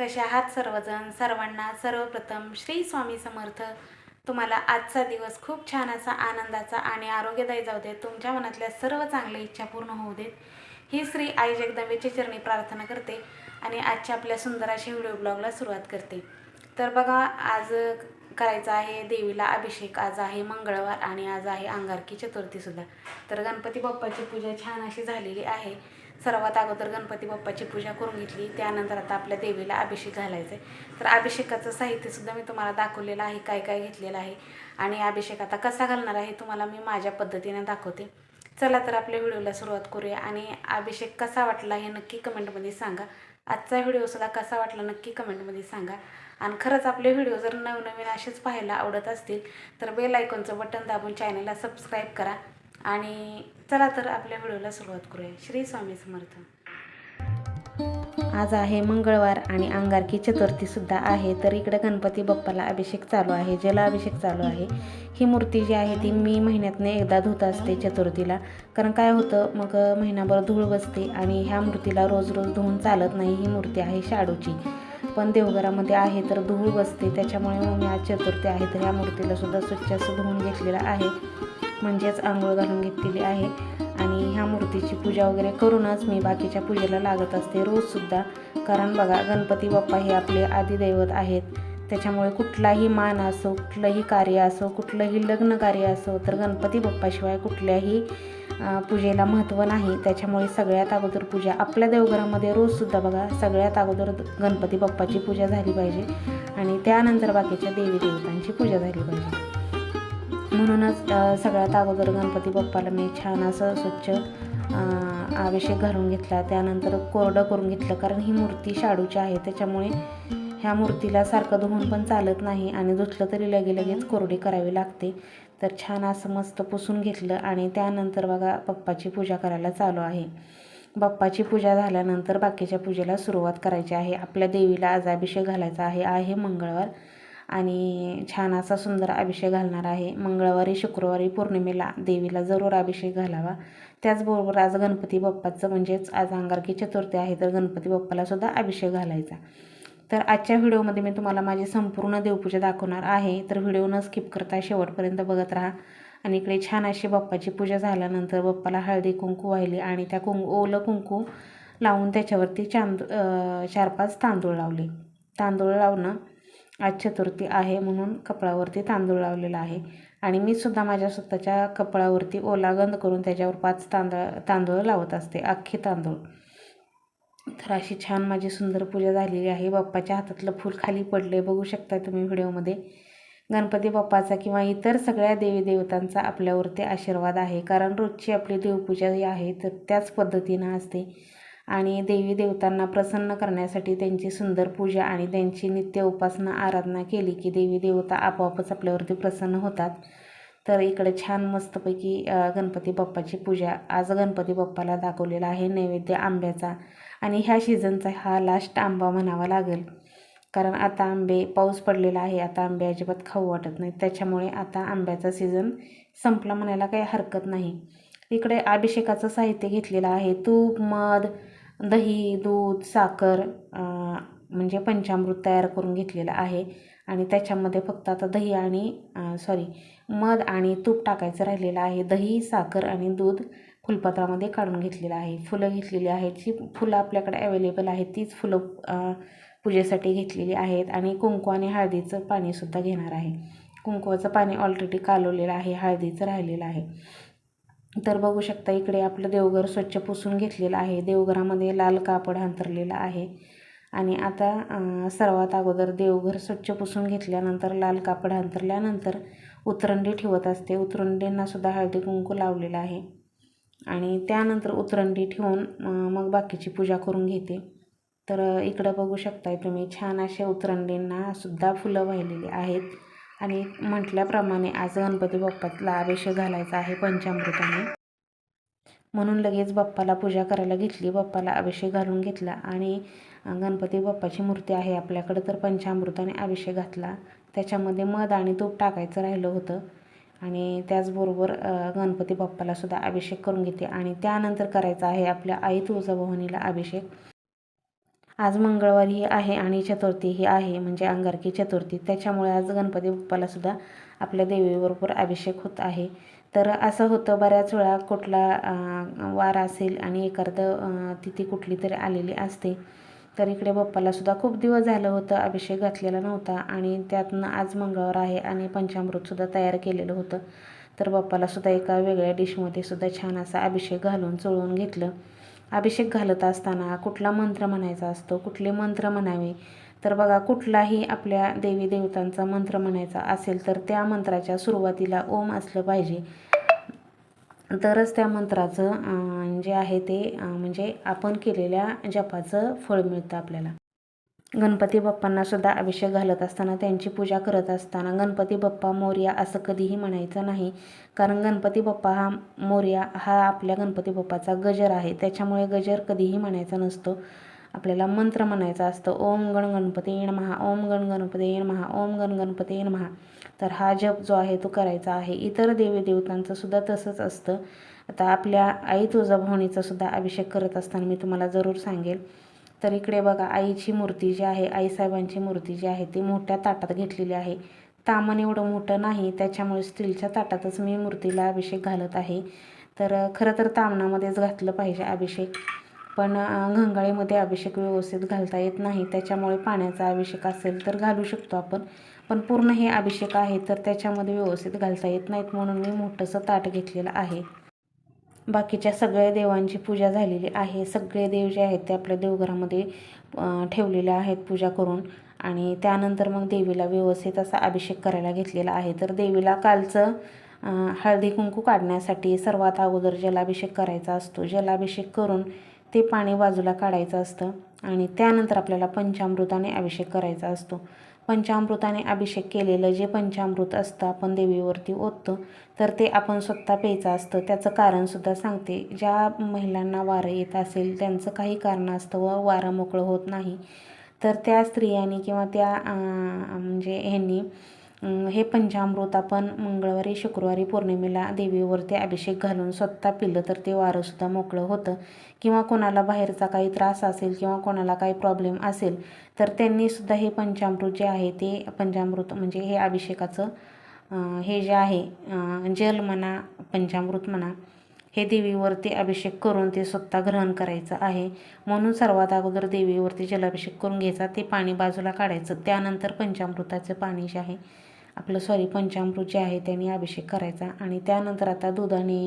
कशा आहात सर्वजण? सर्वांना सर्वप्रथम श्री स्वामी समर्थ. तुम्हाला आजचा दिवस खूप छान असा आनंदाचा आणि आरोग्यदायी जाऊ देत. तुमच्या मनातल्या सर्व चांगल्या इच्छा पूर्ण होऊ देत. ही श्री आई जगदंबेची चरणी प्रार्थना करते आणि आजच्या आपल्या सुंदर व्हिडिओ ब्लॉगला सुरुवात करते. तर बघा आज करायचा आहे देवीला अभिषेक. आज आहे मंगळवार आणि आज आहे अंगारकी चतुर्थीसुद्धा तर गणपती बाप्पाची पूजा छान अशी झालेली आहे. सर्वात अगोदर गणपती बाप्पाची पूजा करून घेतली. त्यानंतर आता आपल्या देवीला अभिषेक घालायचं आहे तर अभिषेकाचं साहित्यसुद्धा मी तुम्हाला दाखवलेलं आहे काय काय घेतलेलं आहे. आणि अभिषेक आता कसा घालणार आहे तुम्हाला मी माझ्या पद्धतीने दाखवते. चला तर आपल्या व्हिडिओला सुरुवात करूया. आणि अभिषेक कसा वाटला हे नक्की कमेंटमध्ये सांगा. आजचा व्हिडिओसुद्धा कसा वाटला नक्की कमेंटमध्ये सांगा. आणि खरंच आपले व्हिडिओ जर नवनवीन असेच पाहायला आवडत असतील तर बेल आयकॉनचं बटन दाबून चॅनलला सबस्क्राईब करा. आणि चला तर आपल्या व्हिडिओला सुरुवात करूया. श्री स्वामी समर्थ. आज आहे मंगळवार आणि अंगारकी चतुर्थीसुद्धा आहे. तर इकडे गणपती बाप्पाला अभिषेक चालू आहे. जलाभिषेक चालू आहे ही मूर्ती जी आहे ती मी महिन्यातनं एकदा धुत असते चतुर्थीला. कारण काय होतं मग महिनाभर धूळ बसते आणि ह्या मूर्तीला रोज रोज धुवून चालत नाही ही मूर्ती आहे शाडूची. पण देवघरामध्ये आहे तर धूळ बसते त्याच्यामुळे मग मी आज चतुर्थी आहे. तर ह्या मूर्तीला सुद्धा स्वच्छ असं धुवून घेतलेलं आहे. म्हणजेच आंघोळ घालून घेतलेली आहे. आणि ह्या मूर्तीची पूजा वगैरे करूनच मी बाकीच्या पूजेला लागत असते रोजसुद्धा कारण बघा गणपती बाप्पा हे आपले आदिदैवत आहेत. त्याच्यामुळे कुठलाही मान असो कुठलंही कार्य असो कुठलंही लग्न कार्य असो तर गणपती बाप्पाशिवाय कुठल्याही पूजेला महत्त्व नाही. त्याच्यामुळे सगळ्यात अगोदर पूजा आपल्या देवघरामध्ये रोजसुद्धा बघा सगळ्यात अगोदर गणपती बाप्पाची पूजा झाली पाहिजे. आणि त्यानंतर बाकीच्या देवी देवतांची पूजा झाली पाहिजे. म्हणूनच सगळ्यात अगोदर गणपती बाप्पाला मी छान असं स्वच्छ अभिषेक घालून घेतला. त्यानंतर कोरडं करून घेतलं कारण ही मूर्ती शाडूची आहे. त्याच्यामुळे ह्या मूर्तीला सारखं धुवून पण चालत नाही आणि धुतलं तरी लगे लगेच कोरडी करावी लागते. तर छान असं मस्त पुसून घेतलं आणि त्यानंतर बघा बाप्पाची पूजा करायला चालू आहे. बाप्पाची पूजा झाल्यानंतर बाकीच्या पूजेला सुरुवात करायची आहे. आपल्या देवीला आज अभिषेक घालायचा आहे. आहे मंगळवार. आणि छान असा सुंदर अभिषेक घालणार आहे. मंगळवारी शुक्रवारी पौर्णिमेला देवीला जरूर अभिषेक घालावा. त्याचबरोबर आज गणपती बाप्पाचं म्हणजेच आज अंगारकी चतुर्थी आहे तर गणपती बाप्पालासुद्धा अभिषेक घालायचा. तर आजच्या व्हिडिओमध्ये मी तुम्हाला माझी संपूर्ण देवपूजा दाखवणार आहे. तर व्हिडिओ न स्किप करता शेवटपर्यंत बघत राहा. आणि इकडे छान अशी बाप्पाची पूजा झाल्यानंतर बाप्पाला हळदी कुंकू वाहिली आणि त्या कुंकू ओलं कुंकू लावून त्याच्यावरती चांद चार पाच तांदूळ लावले. तांदूळ लावणं आज चतुर्थी आहे म्हणून कपडावरती तांदूळ लावलेला आहे. आणि मी सुद्धा माझ्या स्वतःच्या कपडावरती ओला गंध करून त्याच्यावर पाच तांदळ तांदूळ लावत असते अख्खे तांदूळ. तर अशी छान माझी सुंदर पूजा झालेली आहे. बाप्पाच्या हातातलं फूल खाली पडले बघू शकता तुम्ही व्हिडिओमध्ये. गणपती बाप्पाचा किंवा इतर सगळ्या देवी देवतांचा आपल्यावरती आशीर्वाद आहे. कारण रोजची आपली देवपूजा ही आहे तर त्याच पद्धतीनं असते. आणि देवी देवतांना प्रसन्न करण्यासाठी त्यांची सुंदर पूजा आणि त्यांची नित्य उपासना आराधना केली की देवी देवता आपोआपच आपल्यावरती प्रसन्न होतात. तर इकडे छान मस्तपैकी गणपती बाप्पाची पूजा आज गणपती बाप्पाला दाखवलेला आहे नैवेद्य आंब्याचा. आणि ह्या सीझनचा हा लास्ट आंबा म्हणावा लागेल. कारण आता आंबे पाऊस पडलेला आहे आता आंबे अजिबात खाऊ वाटत नाही त्याच्यामुळे आता आंब्याचा सीझन संपला म्हणायला काही हरकत नाही. इकडे अभिषेकाचं साहित्य घेतलेलं आहे. तूप मध दही दूध साखर म्हणजे पंचामृत तयार करून घेतलेलं आहे. आणि त्याच्यामध्ये फक्त आता दही आणि सॉरी मध आणि तूप टाकायचं राहिलेलं आहे. दही साखर आणि दूध फुलपत्रामध्ये काढून घेतलेलं आहे. फुलं घेतलेली आहेत. जी फुलं आपल्याकडे अवेलेबल आहेत तीच फुलं पूजेसाठी घेतलेली आहेत. आणि कुंकू आणि हळदीचं पाणीसुद्धा घेणार आहे. कुंकवाचं पाणी ऑलरेडी कालवलेलं आहे हळदीचं राहिलेलं आहे. तर बघू शकता इकडे आपलं देवघर स्वच्छ पुसून घेतलेलं आहे. देवघरामध्ये लाल कापड अंतरलेलं आहे. आणि आता सर्वात अगोदर देवघर स्वच्छ पुसून घेतल्यानंतर लाल कापड अंतरल्यानंतर उतरंडी ठेवत असते. उतरंडींनासुद्धा हळदी कुंकू लावलेलं आहे. आणि त्यानंतर उतरंडी ठेवून मग बाकीची पूजा करून घेते. तर इकडं बघू शकताय तुम्ही छान असे उतरंडींना सुद्धा फुलं वाहिलेली आहेत. आणि म्हटल्याप्रमाणे आज गणपती बाप्पाला अभिषेक घालायचा आहे पंचामृताने. म्हणून लगेच बाप्पाला पूजा करायला घेतली. बाप्पाला अभिषेक घालून घेतला आणि गणपती बाप्पाची मूर्ती आहे आपल्याकडं तर पंचामृताने अभिषेक घातला. त्याच्यामध्ये मध आणि तूप टाकायचं राहिलं होतं आणि त्याचबरोबर गणपती बाप्पालासुद्धा अभिषेक करून घेते आणि त्यानंतर करायचा आहे आपल्या आई तुळजाभवानीला अभिषेक. आज मंगळवारी आहे आणि चतुर्थी ही आहे म्हणजे अंगारकी चतुर्थी. त्याच्यामुळे आज गणपती बाप्पालासुद्धा आपल्या देवीबरोबर अभिषेक होत आहे. तर असं होतं बऱ्याच वेळा कुठला वार असेल आणि एखादं तिथी कुठली तरी आलेली असते तर इकडे बाप्पालासुद्धा खूप दिवस झालं होतं अभिषेक घातलेला नव्हता आणि त्यातनं आज मंगळवार आहे आणि पंचामृतसुद्धा तयार केलेलं होतं. तर बाप्पालासुद्धा एका वेगळ्या डिशमध्ये सुद्धा छान असा अभिषेक घालून चोळून घेतलं. अभिषेक घालत असताना कुठला मंत्र म्हणायचा असतो कुठले मंत्र म्हणावे? तर बघा कुठलाही आपल्या देवी देवतांचा मंत्र म्हणायचा असेल तर त्या मंत्राच्या सुरुवातीला ओम असलं पाहिजे. तरच त्या मंत्राचं जे आहे ते म्हणजे आपण केलेल्या जपाचं फळ मिळतं आपल्याला. गणपती बाप्पांना सुद्धा अभिषेक घालत असताना त्यांची पूजा करत असताना गणपती बाप्पा मोर्या असं कधीही म्हणायचं नाही. कारण गणपती बाप्पा हा मोर्या हा आपल्या गणपती बाप्पाचा गजर आहे. त्याच्यामुळे गजर कधीही म्हणायचा नसतो. आपल्याला मंत्र म्हणायचा असतो ओम गण गणपती येण महा ओम गण गणपती येण महा ओम गण गणपती येण महा तर हा जप जो आहे तो करायचा आहे. इतर देवी देवतांचं सुद्धा तसंच असतं. आता आपल्या आई तुळजाभवानीचा सुद्धा अभिषेक करत असताना मी तुम्हाला जरूर सांगेल. तर इकडे बघा आईची मूर्ती जी आहे आईसाहेबांची मूर्ती जी आहे ती मोठ्या ताटात घेतलेली आहे. तामण एवढं मोठं नाही त्याच्यामुळे स्टीलच्या ताटातच मी मूर्तीला अभिषेक घालत आहे. तर खरं तर तामणामध्येच घातलं पाहिजे अभिषेक. पण घंगाळीमध्ये अभिषेक व्यवस्थित घालता येत नाही त्याच्यामुळे पाण्याचा अभिषेक असेल तर घालू शकतो आपण. पण पूर्ण हे अभिषेक आहे तर त्याच्यामध्ये व्यवस्थित घालता येत नाहीत म्हणून मी मोठंसं ताट घेतलेलं आहे. बाकीच्या सगळ्या देवांची पूजा झालेली आहे. सगळे देव जे आहेत ते आपल्या देवघरामध्ये ठेवलेले आहेत पूजा करून. आणि त्यानंतर मग देवीला व्यवस्थित असा अभिषेक करायला घेतलेला आहे. तर देवीला कालचं हळदी कुंकू काढण्यासाठी सर्वात अगोदर जलाभिषेक करायचा असतो. जलाभिषेक करून ते पाणी बाजूला काढायचं असतं. आणि त्यानंतर आपल्याला पंचामृताने अभिषेक करायचा असतो. पंचामृताने अभिषेक केलेलं जे पंचामृत असतं आपण देवीवरती ओततो तर ते आपण स्वतः प्यायचं असतं. त्याचं कारणसुद्धा सांगते. ज्या महिलांना वारं येत असेल त्यांचं काही कारण असतं व वारं मोकळं होत नाही. तर त्या स्त्रियांनी किंवा त्या म्हणजे ह्यांनी हे पंचामृत आपण मंगळवारी शुक्रवारी पौर्णिमेला देवीवरती अभिषेक घालून स्वतः पिलं तर ते वारंसुद्धा मोकळं होतं. किंवा कोणाला बाहेरचा काही त्रास असेल किंवा कोणाला काही प्रॉब्लेम असेल तर त्यांनीसुद्धा हे पंचामृत जे आहे ते पंचामृत म्हणजे हे अभिषेकाचं हे जे आहे जल म्हणा पंचामृत म्हणा हे देवीवरती अभिषेक करून ते स्वतः ग्रहण करायचं आहे. म्हणून सर्वात अगोदर देवीवरती जलाभिषेक करून घ्यायचा ते पाणी बाजूला काढायचं. त्यानंतर पंचामृताचं पाणी जे आहे आपलं सॉरी पंचामृत जे आहे त्याने अभिषेक करायचा. आणि त्यानंतर आता दुधाने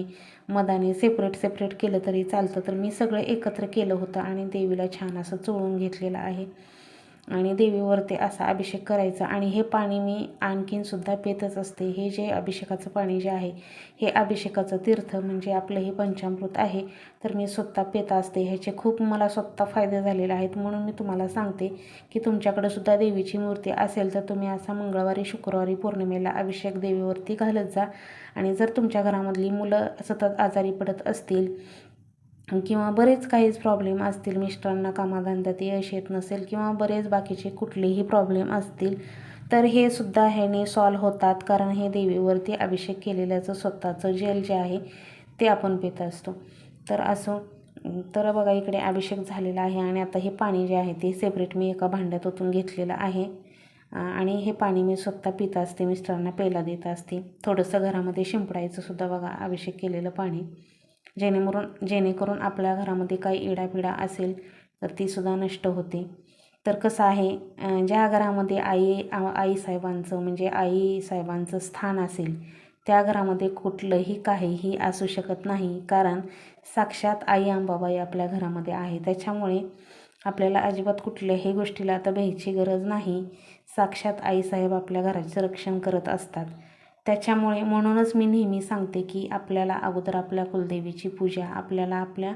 मधाने सेपरेट सेपरेट केलं तरी चालतं. तर मी सगळं एकत्र केलं होतं आणि देवीला छान असं चोळून घेतलेलं आहे. आणि देवीवरती असा अभिषेक करायचा. आणि हे पाणी मी आणखीनसुद्धा पितच असते. हे जे अभिषेकाचं पाणी जे आहे हे अभिषेकाचं तीर्थ म्हणजे आपलं हे पंचामृत आहे तर मी स्वतः पित असते. ह्याचे खूप मला स्वतः फायदे झालेले आहेत. म्हणून मी तुम्हाला सांगते की तुमच्याकडे सुद्धा देवीची मूर्ती असेल तर तुम्ही असा मंगळवारी शुक्रवारी पौर्णिमेला अभिषेक देवीवरती घालत जा. आणि जर तुमच्या घरामधली मुलं सतत आजारी पडत असतील किंवा बरेच काहीच प्रॉब्लेम असतील. मिस्टरांना कामाधंद्यात यश येत नसेल किंवा बरेच बाकीचे कुठलेही प्रॉब्लेम असतील तर हे सुद्धा ह्याने सॉल्व होतात. कारण हे देवीवरती अभिषेक केलेल्याचं स्वतःचं जेल जे आहे ते आपण पित असतो. तर असो तर बघा इकडे अभिषेक झालेला आहे आणि आता हे पाणी जे आहे ते सेपरेट मी एका भांड्यात ओतून घेतलेलं आहे. आणि हे पाणी मी स्वतः पित असते मिस्टरांना प्यायला देत असते. थोडंसं घरामध्ये शिंपडायचं सुद्धा बघा अभिषेक केलेलं पाणी. जेणेकरून जेणेकरून आपल्या घरामध्ये काही इडापिडा असेल तर तीसुद्धा नष्ट होते. तर कसं आहे ज्या घरामध्ये आई आईसाहेबांचं म्हणजे आई साहेबांचं स्थान असेल त्या घरामध्ये कुठलंही काहीही असू शकत नाही. कारण साक्षात आई अंबाबाई आपल्या घरामध्ये आहे. त्याच्यामुळे आपल्याला अजिबात कुठल्याही गोष्टीला आता भ्यायची गरज नाही. साक्षात आईसाहेब आपल्या घराचं रक्षण करत असतात. त्याच्यामुळे म्हणूनच मी नेहमी सांगते की आपल्याला अगोदर आपल्या कुलदेवीची पूजा आपल्याला आपल्या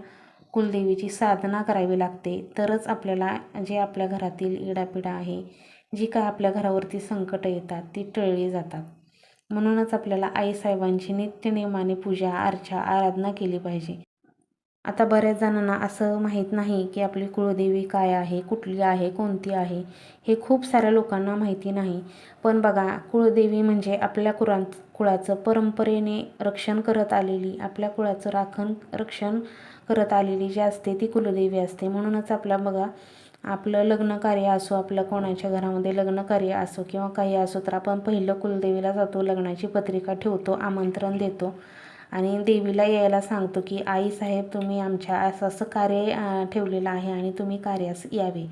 कुलदेवीची साधना करावी लागते. तरच आपल्याला जे आपल्या घरातील इडापिडा आहे जी काय आपल्या घरावरती संकटं येतात ती टळली जातात. म्हणूनच आपल्याला आईसाहेबांची नित्यनेमाने पूजा अर्चा आराधना केली पाहिजे. आता बऱ्याच जणांना असं माहीत नाही की आपली कुळदेवी काय आहे कुठली आहे कोणती आहे हे खूप साऱ्या लोकांना माहिती नाही. पण बघा कुळदेवी म्हणजे आपल्या कुळां कुळाचं परंपरेने रक्षण करत आलेली आपल्या कुळाचं राखण रक्षण करत आलेली जी असते ती कुलदेवी असते. म्हणूनच आपला बघा आपलं लग्न कार्य असो आपलं कोणाच्या घरामध्ये लग्न कार्य असो किंवा काही असो तर आपण पहिलं कुलदेवीला जातो लग्नाची पत्रिका ठेवतो आमंत्रण देतो. आणि देवीला यायला सांगतो की आई साहेब तुम्ही आमच्या असं असं कार्य ठेवलेलं आहे आणि तुम्ही कार्यास यावे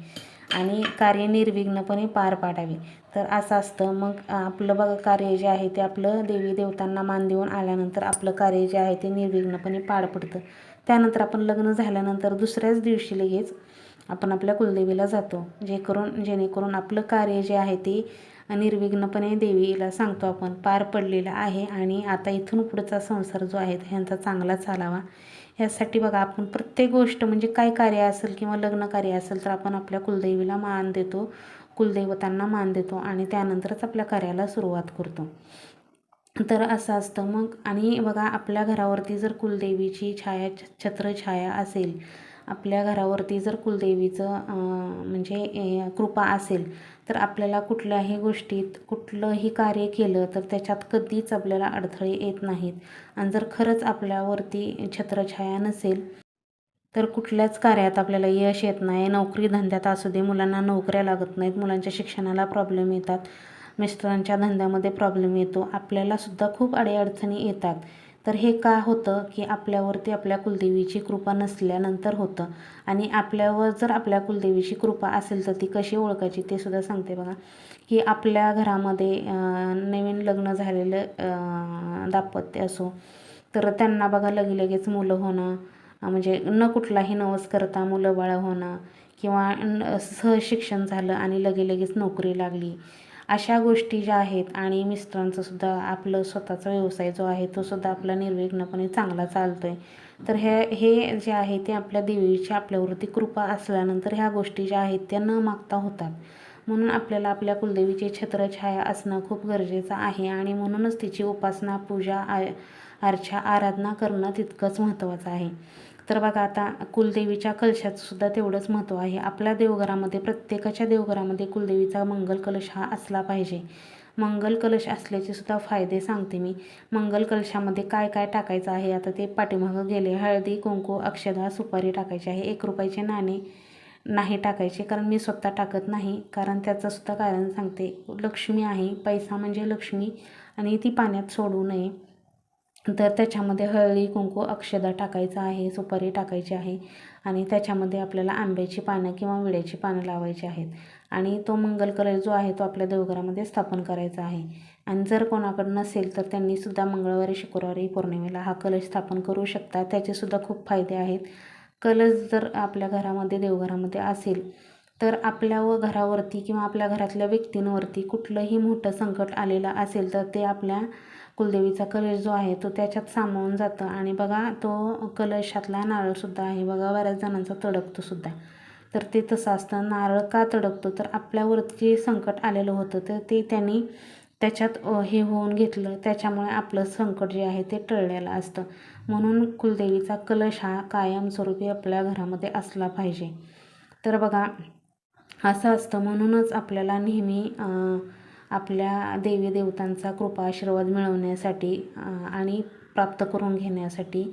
आणि कार्य निर्विघ्नपणे पार पाडावे. तर असं असतं. मग आपलं बघा कार्य जे आहे ते आपलं देवी देवतांना मान देऊन आल्यानंतर आपलं कार्य जे आहे ते निर्विघ्नपणे पार पडतं. त्यानंतर आपण लग्न झाल्यानंतर दुसऱ्याच दिवशी लगेच आपण आपल्या कुलदेवीला जातो. जे करून जेणेकरून आपलं कार्य जे आहे ते निर्विघ्नपणे देवीला सांगतो आपण पार पडलेला आहे आणि आता इथून पुढचा संसार जो आहे ह्यांचा चांगला चालावा. यासाठी बघा आपण प्रत्येक गोष्ट म्हणजे काय कार्य असेल किंवा लग्न कार्य असेल तर आपण आपल्या कुलदेवीला मान देतो कुलदैवतांना मान देतो आणि त्यानंतरच आपल्या कार्याला सुरुवात करतो. तर असं असतं. मग आणि बघा आपल्या घरावरती जर कुलदेवीची छाया छत्रछाया असेल आपल्या घरावरती जर कुलदेवीचं म्हणजे ए, कृपा असेल तर आपल्याला कुठल्याही गोष्टीत कुठलंही कार्य केलं तर त्याच्यात कधीच आपल्याला अडथळे येत नाहीत. आणि जर खरंच आपल्यावरती छत्रछाया नसेल तर कुठल्याच कार्यात आपल्याला यश येत नाही. नोकरी धंद्यात असू दे मुलांना नोकऱ्या लागत नाहीत मुलांच्या शिक्षणाला प्रॉब्लेम येतात मिस्टरांच्या धंद्यामध्ये प्रॉब्लेम येतो. आपल्यालासुद्धा खूप अडीअडचणी येतात. तर हे का होतं की आपल्यावरती आपल्या कुलदेवीची कृपा नसल्यानंतर होतं? आणि आपल्यावर जर आपल्या कुलदेवीची कृपा असेल तर ती कशी ओळखायची ते सुद्धा सांगते बघा. की आपल्या घरामध्ये नवीन लग्न झालेलं दाम्पत्य असो तर त्यांना बघा लगे लगेच मुलं होणं म्हणजे न कुठलाही नवस करता मुलं बाळं होणं किंवा न झालं आणि लगे लगेच नोकरी लागली अशा गोष्टी ज्या आहेत आणि मिस्टरांचं सुद्धा आपलं स्वतःचा व्यवसाय जो आहे तो सुद्धा आपला निर्विघ्नपणे चांगला चालतो आहे तर हे हे जे आहे ते आपल्या देवीची आपल्यावरती कृपा असल्यानंतर ह्या गोष्टी ज्या आहेत त्या न मागता होतात. म्हणून आपल्याला आपल्या कुलदेवीची छत्रछाया असणं खूप गरजेचं आहे आणि म्हणूनच तिची उपासना पूजा आ अर्चा आराधना करणं तितकंच महत्त्वाचं आहे. तर बघा आता कुलदेवीच्या कलशाचंसुद्धा तेवढंच महत्त्व आहे. आपल्या देवघरामध्ये प्रत्येकाच्या देवघरामध्ये कुलदेवीचा मंगल कलश हा असला पाहिजे. मंगल कलश असल्याचे सुद्धा फायदे सांगते मी. मंगल कलशामध्ये काय काय टाकायचं आहे? आता ते पाठीमागं गेले. हळदी कुंकू अक्षदा सुपारी टाकायची आहे. एक रुपयाचे नाणे नाही टाकायचे कारण मी स्वतः टाकत नाही. कारण त्याचंसुद्धा कारण सांगते. लक्ष्मी आहे. पैसा म्हणजे लक्ष्मी आणि ती पाण्यात सोडू नये. तर त्याच्यामध्ये हळदी कुंकू अक्षदा टाकायचं आहे सुपारी टाकायची आहे आणि त्याच्यामध्ये आपल्याला आंब्याची पानं किंवा विड्याची पानं लावायची आहेत. आणि तो मंगल कलश जो आहे तो आपल्या देवघरामध्ये स्थापन करायचा आहे. आणि जर कोणाकडं नसेल तर त्यांनीसुद्धा मंगळवारी शुक्रवारी पौर्णिमेला हा कलश स्थापन करू शकतात त्याचेसुद्धा खूप फायदे आहेत. कलश जर आपल्या घरामध्ये देवघरामध्ये असेल तर आपल्या व घरावरती किंवा आपल्या घरातल्या व्यक्तींवरती कुठलंही मोठं संकट आलेलं असेल तर ते आपल्या कुलदेवीचा कलश जो आहे तो त्याच्यात सामावून जातं. आणि बघा तो कलशातला नारळसुद्धा आहे. बघा बऱ्याच जणांचा तडकतोसुद्धा तर ते तसं असतं. नारळ का तडकतो? तर आपल्यावरती जे संकट आलेलं होतं. तर ते त्यांनी त्याच्यात हे होऊन घेतलं. त्याच्यामुळे आपलं संकट जे आहे ते टळलेलं असतं. म्हणून कुलदेवीचा कलश हा कायमस्वरूपी आपल्या घरामध्ये असला पाहिजे. तर बघा असं असतं. म्हणूनच आपल्याला नेहमी आपल्या देवी देवतांचा कृपा आशीर्वाद मिळवण्यासाठी आणि प्राप्त करून घेण्यासाठी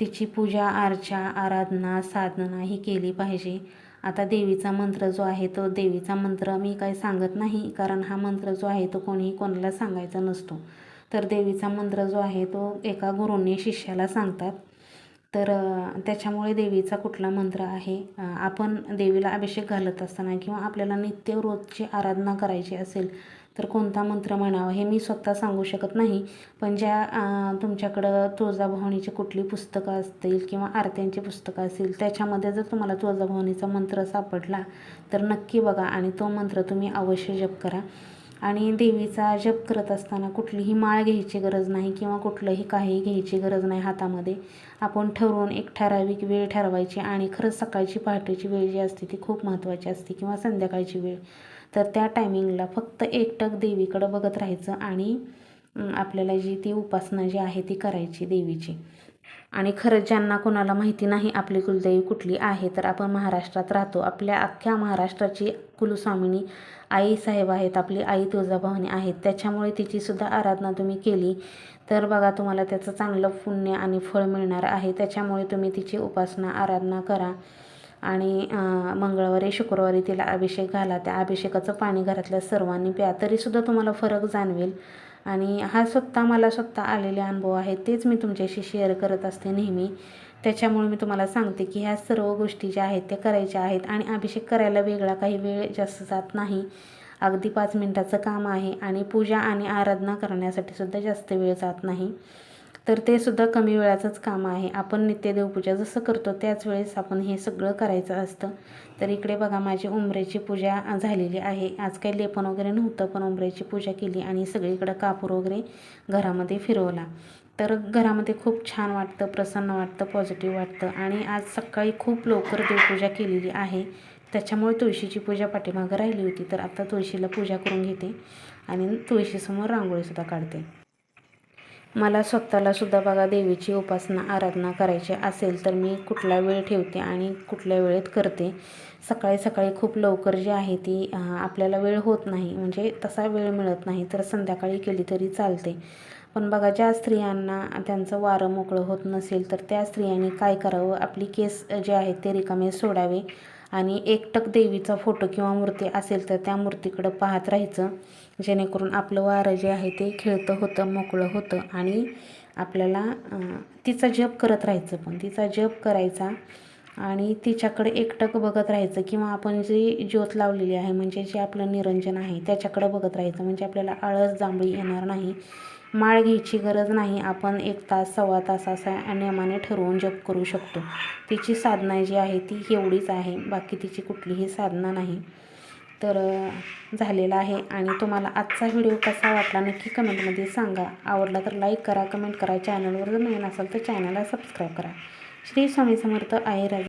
तिची पूजा अर्चा आराधना साधना ही केली पाहिजे. आता देवीचा मंत्र जो आहे तो देवीचा मंत्र मी काही सांगत नाही कारण हा मंत्र जो आहे तो कोणीही कोणाला सांगायचा नसतो. तर देवीचा मंत्र जो आहे तो एका गुरूंनी शिष्याला सांगतात. तर त्याच्यामुळे देवीचा कुठला मंत्र आहे आपण देवीला अभिषेक घालत असताना किंवा आपल्याला नित्य रोजची आराधना करायची असेल तर कोणता मंत्र म्हणावा हे मी स्वतः सांगू शकत नाही. पण ज्या तुमच्याकडं तुळजाभवानीची कुठली पुस्तकं असतील किंवा आरत्यांची पुस्तकं असतील त्याच्यामध्ये जर तुम्हाला तुळजाभवानीचा मंत्र सापडला तर नक्की बघा आणि तो मंत्र तुम्ही अवश्य जप करा. आणि देवीचा जप करत असताना कुठलीही माळ घ्यायची गरज नाही किंवा कुठलंही काही घ्यायची गरज नाही हातामध्ये. आपण ठरवून एक ठराविक वेळ ठरवायची आणि खरंच सकाळची पहाटेची वेळ जी असते ती खूप महत्त्वाची असते किंवा संध्याकाळची वेळ. तर त्या टायमिंगला फक्त एकटक देवीकडं बघत राहायचं आणि आपल्याला जी ती उपासना जी आहे ती करायची देवीची. आणि खरंच ज्यांना कोणाला माहिती नाही आपली कुलदेवी कुठली आहे तर आपण महाराष्ट्रात राहतो. आपल्या अख्ख्या महाराष्ट्राची कुलस्वामिनी आई साहेब आहेत आपली आई तुळजाभवानी आहेत. त्याच्यामुळे तिचीसुद्धा आराधना तुम्ही केली तर बघा तुम्हाला त्याचं चांगलं पुण्य आणि फळ मिळणार आहे. त्याच्यामुळे तुम्ही तिची उपासना आराधना करा. आणि मंगळवारी शुक्रवारी तिला अभिषेक घाला त्या अभिषेकाचं पाणी घरातल्या सर्वांनी प्या. तरीसुद्धा तुम्हाला फरक जाणवेल. आणि हा स्वतः मला स्वतः आलेले अनुभव आहेत तेच मी तुमच्याशी शेअर करत असते नेहमी. त्याच्यामुळे मी तुम्हाला सांगते की ह्या सर्व गोष्टी ज्या आहेत त्या करायच्या आहेत. आणि अभिषेक करायला वेगळा काही वेळ जास्त जात नाही. अगदी पाच मिनटाचं काम आहे. आणि पूजा आणि आराधना करण्यासाठी सुद्धा जास्त वेळ जात नाही. तर ते सुद्धा कमी वेळाचंच काम आहे. आपण नित्यदेवपूजा जसं करतो त्याच वेळेस आपण हे सगळं करायचं असतं. तर इकडे बघा माझी उमरेची पूजा झालेली आहे. आज काही लेपन वगैरे नव्हतं पण उंबऱ्याची पूजा केली आणि सगळीकडं कापूर वगैरे घरामध्ये फिरवला. तर घरामध्ये खूप छान वाटतं प्रसन्न वाटतं पॉझिटिव्ह वाटतं. आणि आज सकाळी खूप लवकर देवपूजा केलेली आहे. त्याच्यामुळे तुळशीची पूजा पाठीमागं राहिली होती. तर आता तुळशीला पूजा करून घेते आणि तुळशीसमोर रांगोळीसुद्धा काढते. मला स्वतःला सुद्धा बघा देवीची उपासना आराधना करायची असेल तर मी कुठला वेळ ठेवते आणि कुठल्या वेळेत करते? सकाळी सकाळी खूप लवकर जी आहे ती आपल्याला वेळ होत नाही. म्हणजे तसा वेळ मिळत नाही तर संध्याकाळी केली तरी चालते. पण बघा ज्या स्त्रियांना त्यांचं वारं मोकळं होत नसेल तर त्या स्त्रियांनी काय करावं? आपली केस जे आहेत ते रिकामे सोडावे आणि एकटक देवीचा फोटो किंवा मूर्ती असेल तर त्या मूर्तीकडं पाहत राहायचं. जेणेकरून आपलं वारं जे आहे ते खेळतं होतं मोकळं होतं आणि आपल्याला तिचा जप करत राहायचं पण. तिचा जप करायचा आणि तिच्याकडे एकटक बघत राहायचं किंवा आपण जी ज्योत लावलेली आहे म्हणजे जे आपलं निरंजन आहे त्याच्याकडं बघत राहायचं. म्हणजे आपल्याला आळस जांभळी येणार नाही माळ घ्यायची गरज नाही. आपण एक तास सव्वा तास असा नियमाने ठरवून जप करू शकतो. तिची साधना जी आहे ती एवढीच आहे. बाकी तिची कुठलीही साधना नाही. तर झालेला आहे. आणि तुम्हाला आजचा व्हिडिओ कसा वाटला नक्की कमेंटमध्ये सांगा. आवडला तर लाईक करा कमेंट करा. चॅनलवर जर नवीन असाल तर चॅनलला सबस्क्राईब करा. श्री स्वामी समर्थ आहे